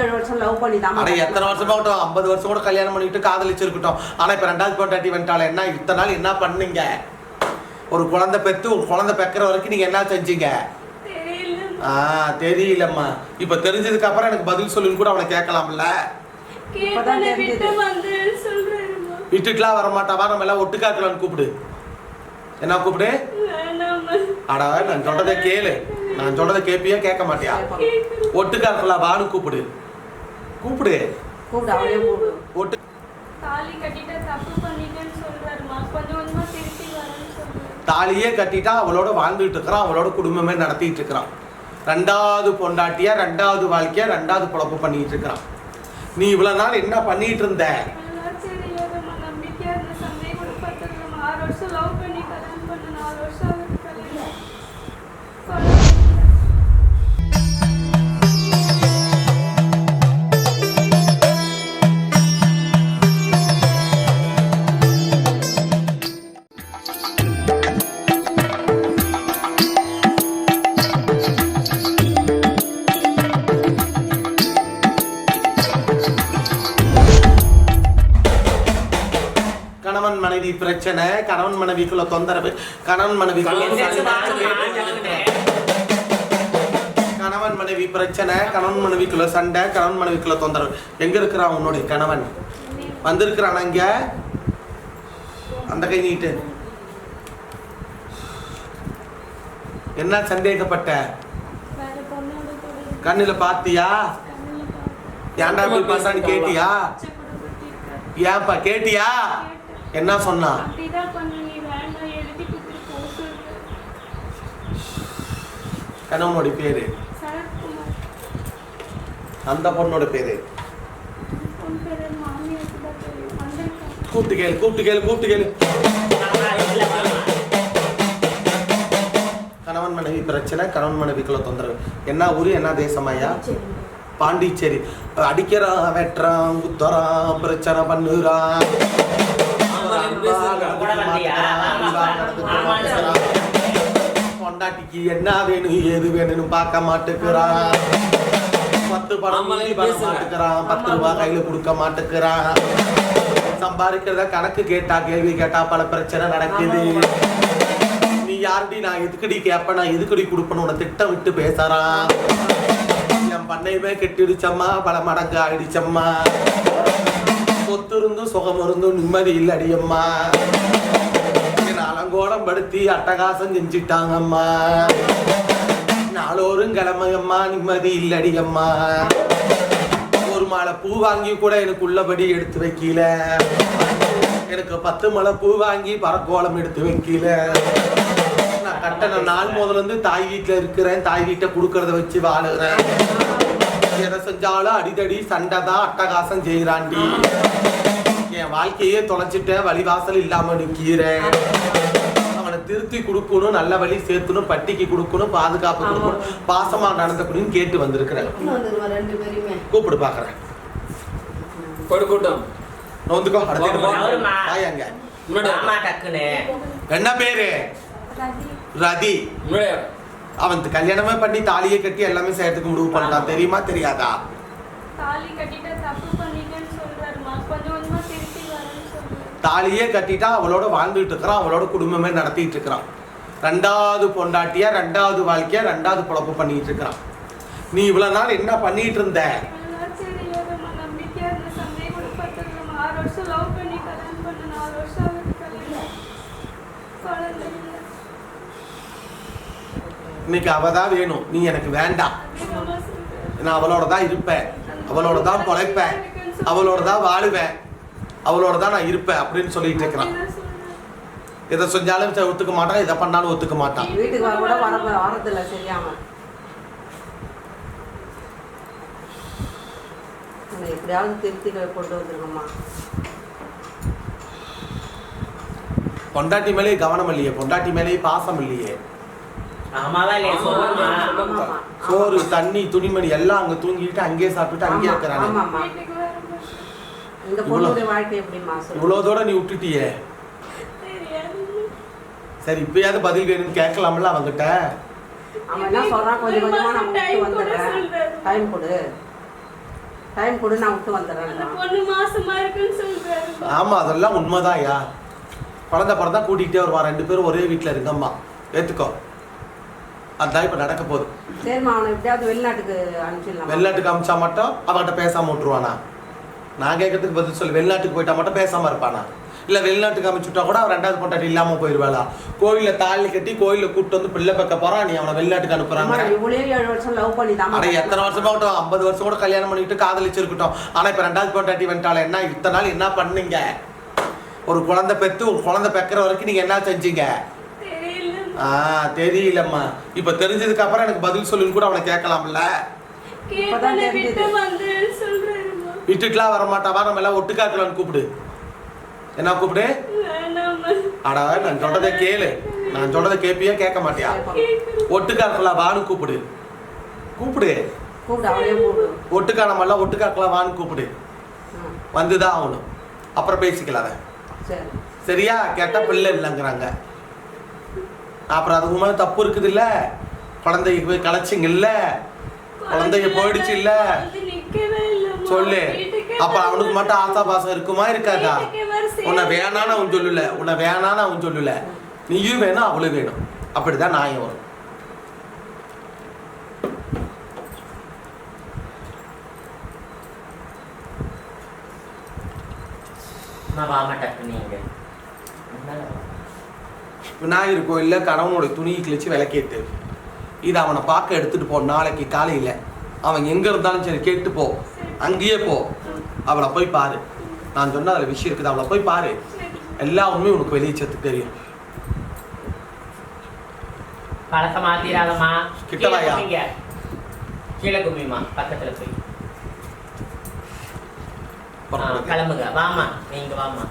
ஏழு வருஷம் லவ் பண்ணி தான் ஆனா எத்தனை வருஷமா ஐம்பது வருஷம் கூட கல்யாணம் பண்ணிட்டு காதலிச்சிருக்கட்டும். ஆனா இப்ப ரெண்டாவது பொண்டாட்டி வந்துட்டால என்ன இத்தனை நாள் என்ன பண்ணீங்க? ஒரு குழந்தை பெத்து ஒரு குழந்தை பெக்கிற வரைக்கும் நீங்க என்ன செஞ்சீங்க? தெரியல. ஆ தெரியலம்மா. இப்ப தெரிஞ்சதுக்கு அப்புறம் எனக்கு பதில் சொல்லுன்னு கூட அவனை கேட்கலாம்ல. விட்டுட்டுலாம் வர மாட்டாவா நம்ம எல்லாம் ஒட்டுக்கா இருக்கலாம்னு கூப்பிடு. என்ன கூப்பிடு? அடா நான் சொல்றதை கேளு. நான் சொல்றதை கேப்பியா கேட்க மாட்டியா? ஒட்டுக்கா இருக்கலாம் வான்னு கூப்பிடு. கூப்பிடு ஒட்டு தாலியே கட்டிட்டா அவளோட வாழ்ந்துட்டு இருக்கிறான் அவளோட குடும்பமே நடத்திட்டு இருக்கிறான் ரெண்டாவது பொண்டாட்டியா ரெண்டாவது வாழ்க்கையா ரெண்டாவது பொழப்பு பண்ணிட்டு இருக்கிறான் நீ இவ்வளவு நாள் என்ன பண்ணிட்டு இருந்த பிரச்சனை கணவன் மனைவிக்குள்ள தொந்தரவு கணவன் சண்டை. கணவன் மனைவி பிரச்சனை கணவன் மனைவிக்குள்ள சண்டை கணவன் மனைவிக்குள்ள தொந்தரவு. எங்க இருக்கிறான் உன்னுடைய கணவன்? வந்திருக்கிறான் இங்க? அந்த கை நீட்டு. என்ன சந்தேகப்பட்ட? கண்ணுல பாத்தியா? ஏன்டா இப்படி பண்றான்னு கேட்டியா. ஏன்பா கேட்டியா. என்ன சொன்னா? கணவனுடைய பேரு. அந்த பொண்ணோட பேரு. கூப்பிட்டு கேளு கூப்பிட்டு கேளு கூப்பிட்டு கேளு. கணவன் மனைவி பிரச்சனை கணவன் மனைவிக்குள்ள தொந்தரவு. என்ன ஊரு என்ன தேசம் ஐயா? பாண்டிச்சேரி. அடிக்கிறான் வெட்டுறான் குத்துறான் பிரச்சனை பண்ணுறான். பொண்டாட்டிக்கு என்ன வேணும் ஏது வேணும்னு பார்க்க மாட்டேங்கிறான் பத்து படம் பண்ணி மாட்டேங்கிறான் பத்து ரூபாய் கையில கொடுக்க மாட்டேங்கிறான் சம்பாதிக்கிறத கணக்கு கேட்டா கேள்வி கேட்டா பல பிரச்சனை நடக்குது. நீ யாருடி? நான் எதுக்குடி கேப்ப நான் எதுக்குடி கொடுப்பேன்னு உன திட்டம் விட்டு பேசுறான். என் பண்ணையுமே கெட்டிடுச்சம்மா பல மடங்கு ஆயிடுச்சம்மா. சொத்து இருந்தும் சுகம் இருந்தும் நிம்மதி இல்லடியம்மா என்னை அலங்கோலம் படுத்தி அட்டகாசம் செஞ்சுட்டாங்கம்மா. நாளோறும் கிழமையம்மா நிம்மதி இல்லடியம்மா ஒரு மாலை பூ வாங்கி கூட எனக்கு உள்ளபடி எடுத்து வைக்கல. எனக்கு பத்து மலை பூ வாங்கி பறக்கோளம் எடுத்து வைக்கல. நான் கட்டண நாள் முதல்ல இருந்து தாய் வீட்டில் இருக்கிறேன் தாய் வீட்டை கொடுக்கறத வச்சு வாழுகிறேன். எதை செஞ்சாலும் அடிதடி சண்டை தான் அட்டகாசம் செய்கிறாண்டி. என் வாழ்க்கையே தொலைச்சிட்டேன் வழிவாசல் இல்லாம நிக்கிறேன் அவனை திருத்தி கொடுக்கணும் நல்ல வழி சேர்த்தணும் பட்டிக்கு கொடுக்கணும் பாதுகாப்பு கொடுக்கணும். பாசமா நடந்துக்கணும்னு கேட்டு வந்திருக்கிறேன். வந்துருவோம் ரெண்டு பேருமே. கூப்பிடு பாக்குறேன். கொடுக்கூட்டம் நோந்துக்கோ அடுத்து என்ன பேரு? ரதி. அவன் கல்யாணமே பண்ணி தாலியை கட்டி எல்லாமே செய்யறதுக்கு முடிவு பண்ணிட்டான். தெரியுமா தெரியாதா? தாலியே கட்டிட்டா அவளோட வாழ்ந்துட்டு இருக்கிறான் அவளோட குடும்பமே நடத்திட்டு இருக்கிறான். ரெண்டாவது பொண்டாட்டியா ரெண்டாவது வாழ்க்கையா ரெண்டாவது பொழப்பு பண்ணிட்டு இருக்கிறான். நீ இவ்வளவு நாள் என்ன பண்ணிட்டு இருந்த எல்லாம் தெரியாதம்மா நம்பிக்கையா இருந்த சண்டை கூட பத்திரமா ஆறு வருஷம் லவ் பண்ணி கல்யாணம் பண்ண நாலு வருஷம் ஆகுது கல்யாணம் குழந்தை இல்ல இன்னைக்கு அவ தான் வேணும். நீ எனக்கு வேண்டாம். நான் அவளோட தான் இருப்பேன். அவளோட தான் பொழைப்பேன். அவளோட தான் வாழுவேன். அவளோட தான் நான் இருப்பேன் அப்படின்னு சொல்லிட்டு இருக்கிறான். இதை செஞ்சாலும் ஒத்துக்க மாட்டான். இதை பண்ணாலும் ஒத்துக்க மாட்டான். எப்படியாவது திருத்தி கொண்டு வந்துருங்கம்மா. பொண்டாட்டி மேலேயே கவனம் இல்லையே. பொண்டாட்டி மேலேயே பாசம் இல்லையே. சோறு தண்ணி துணிமணி எல்லாம் அங்க தூங்கிட்டு அங்கேயே சாப்பிட்டுட்டு அங்கேயே இருக்கிறாங்க தூரம் நீ விட்டுட்டியே. சரி இப்பயாவது பதில் வேணும்னு கேட்கலாம்ல அவங்கிட்ட? அவன் என்ன சொல்றான்? கொஞ்சம் கொஞ்சமா நான் விட்டு வந்துடுறேன். டைம் கொடு. டைம் கொடு நான் விட்டு அந்த வந்துடுறேன் பொண்ணு மாசமா இருக்குன்னு சொல்றாரு. ஆமா அதெல்லாம் உண்மைதான்யா குழந்தை பிறந்தா கூட்டிகிட்டே வருவான் ரெண்டு பேரும் ஒரே வீட்டில் இருங்கம்மா ஏத்துக்கோ. அதான் இப்போ நடக்க போகுது. சரிம்மா அவனை எப்படியாவது வெளிநாட்டுக்கு அனுப்பிச்சிடலாம் வெளிநாட்டுக்கு அமிச்சா மட்டும் அவன்கிட்ட பேசாம விட்டுருவானா? நான் கேட்கறதுக்கு பதில் சொல்லு வெளிநாட்டுக்கு போயிட்டா மட்டும் பேசாம இருப்பானா? இல்ல வெளிநாட்டுக்கு அமிச்சுட்டா கூட அவன் ரெண்டாவது பொண்டாட்டி இல்லாம போயிருவாளா? கோயில்ல தாலி கட்டி கோயில்ல கூட்டு வந்து பிள்ளை பக்க போறான் நீ அவனை வெளிநாட்டுக்கு அனுப்புறாங்க. இவ்வளோ ஏழு வருஷம் லவ் பண்ணி தான் ஆனா எத்தனை வருஷமா ஆகட்டும் ஐம்பது வருஷம் கூட கல்யாணம் பண்ணிட்டு காதலிச்சிருக்கட்டும். ஆனா இப்ப ரெண்டாவது பொண்டாட்டி வந்துட்டால என்ன இத்தனை நாள் என்ன பண்ணீங்க? ஒரு குழந்தை பெத்து ஒரு குழந்தை பெக்கிற வரைக்கும் நீங்க என்ன செஞ்சீங்க? ஆ தெரியலம்மா. இப்ப தெரிஞ்சதுக்கு அப்புறம் எனக்கு பதில் சொல்லுன்னு கூட அவனை கேட்கலாம்ல. கேட்டோன்னே தெரிஞ்சது. விட்டு வந்துன்னு சொல்றாருமா வீட்டுக்குலாம் வர மாட்டாவா நம்ம எல்லாம் ஒட்டுக்காக்கலான்னு கூப்பிடு. என்ன கூப்பிடு? அடா நான் சொல்றதை கேளு. நான் சொல்றதை கேப்பியா கேட்க மாட்டியா? ஒட்டுக்காக்கலாம் வான்னு கூப்பிடு. கூப்பிடு. ஒட்டுக்கா நம்ம எல்லாம் ஒட்டுக்காக்கலாம் வான்னு கூப்பிடு. வந்துதான் ஆகணும். அப்புறம் பேசிக்கலாம் சரியா? கேட்டா பிள்ளை இல்லைங்கிறாங்க. அப்புறம் அதுக்கு மேலே தப்பு இருக்குது இல்லை குழந்தைக்கு போய் கலைச்சிங்க இல்லை குழந்தைங்க போயிடுச்சு இல்ல சொல்லு. அப்ப அவனுக்கு மட்டும் ஆசா பாசம் இருக்குமா இருக்காதா? உன்னை வேணான்னு அவன் சொல்லல. உன்னை வேணான்னு அவன் சொல்லல. நீயும் வேணும் அவளும் வேணும். அப்படிதான் நாயம் வரும். நான் வாங்கட்டேன் டக்கு நீங்க விநாயகர் கோயில்ல கணவனுடைய துணியை கிழிச்சு விளக்கேத்து. இது அவனை பார்க்க எடுத்துட்டு போ நாளைக்கு காலையில. அவன் எங்க இருந்தாலும் சரி கேட்டு போ. அங்கேயே போ. அவளை போய் பாரு. நான் சொன்ன அதுல விஷயம் இருக்குது. அவளை போய் பாரு. எல்லா உண்மையும் உனக்கு வெளிச்சத்துக்கு தெரியும். பழக்க மாத்திராதம்மா. கிட்ட கீழே குமிமா பக்கத்துல போய். கிளம்புங்க. வாமா நீங்க வாமா